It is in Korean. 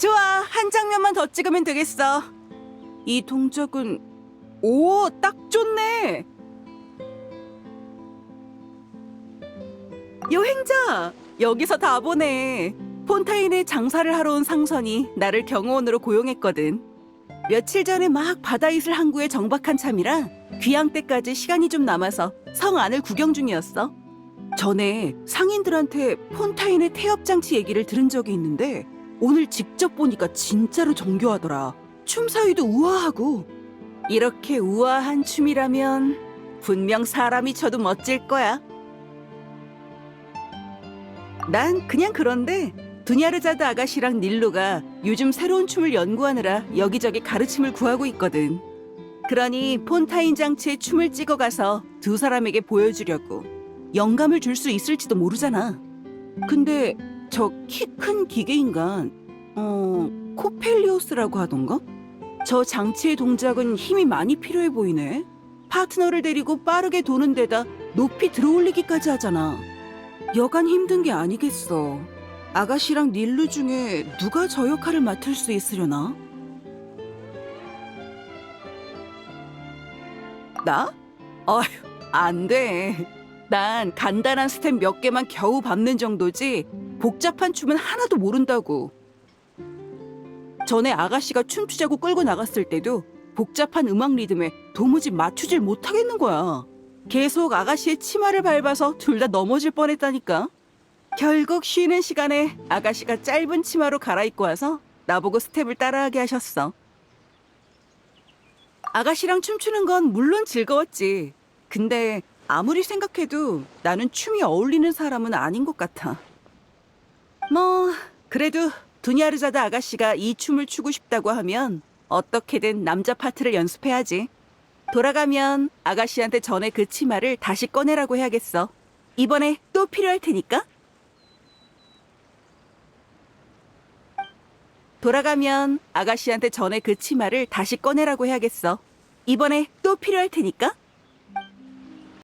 좋아, 한 장면만 더 찍으면 되겠어. 이 동작은 오, 딱 좋네. 여행자, 여기서 다 보네. 폰타인에 장사를 하러 온 상선이 나를 경호원으로 고용했거든. 며칠 전에 막 바다 이슬 항구에 정박한 참이라 귀향 때까지 시간이 좀 남아서 성 안을 구경 중이었어. 전에 상인들한테 폰타인의 태엽 장치 얘기를 들은 적이 있는데 오늘 직접 보니까 진짜로 정교하더라. 춤 사위도 우아하고 이렇게 우아한 춤이라면 분명 사람이 춰도 멋질 거야. 난 그냥 그런데 두냐르자드 아가씨랑 닐루가 요즘 새로운 춤을 연구하느라 여기저기 가르침을 구하고 있거든. 그러니 폰타인 장치에 춤을 찍어가서 두 사람에게 보여주려고 영감을 줄 수 있을지도 모르잖아. 근데 저 키 큰 기계인간, 어, 코펠리오스라고 하던가? 저 장치의 동작은 힘이 많이 필요해 보이네. 파트너를 데리고 빠르게 도는 데다 높이 들어올리기까지 하잖아. 여간 힘든 게 아니겠어. 아가씨랑 닐루 중에 누가 저 역할을 맡을 수 있으려나? 나? 어휴, 안 돼. 난 간단한 스텝 몇 개만 겨우 밟는 정도지 복잡한 춤은 하나도 모른다고. 전에 아가씨가 춤추자고 끌고 나갔을 때도 복잡한 음악 리듬에 도무지 맞추질 못하겠는 거야. 계속 아가씨의 치마를 밟아서 둘 다 넘어질 뻔했다니까. 결국 쉬는 시간에 아가씨가 짧은 치마로 갈아입고 와서 나보고 스텝을 따라하게 하셨어. 아가씨랑 춤추는 건 물론 즐거웠지. 근데 아무리 생각해도 나는 춤이 어울리는 사람은 아닌 것 같아. 뭐, 그래도 두냐르자드 아가씨가 이 춤을 추고 싶다고 하면 어떻게든 남자 파트를 연습해야지. 돌아가면 아가씨한테 전에 그 치마를 다시 꺼내라고 해야겠어. 이번에 또 필요할 테니까. 돌아가면 아가씨한테 전에 그 치마를 다시 꺼내라고 해야겠어. 이번에 또 필요할 테니까.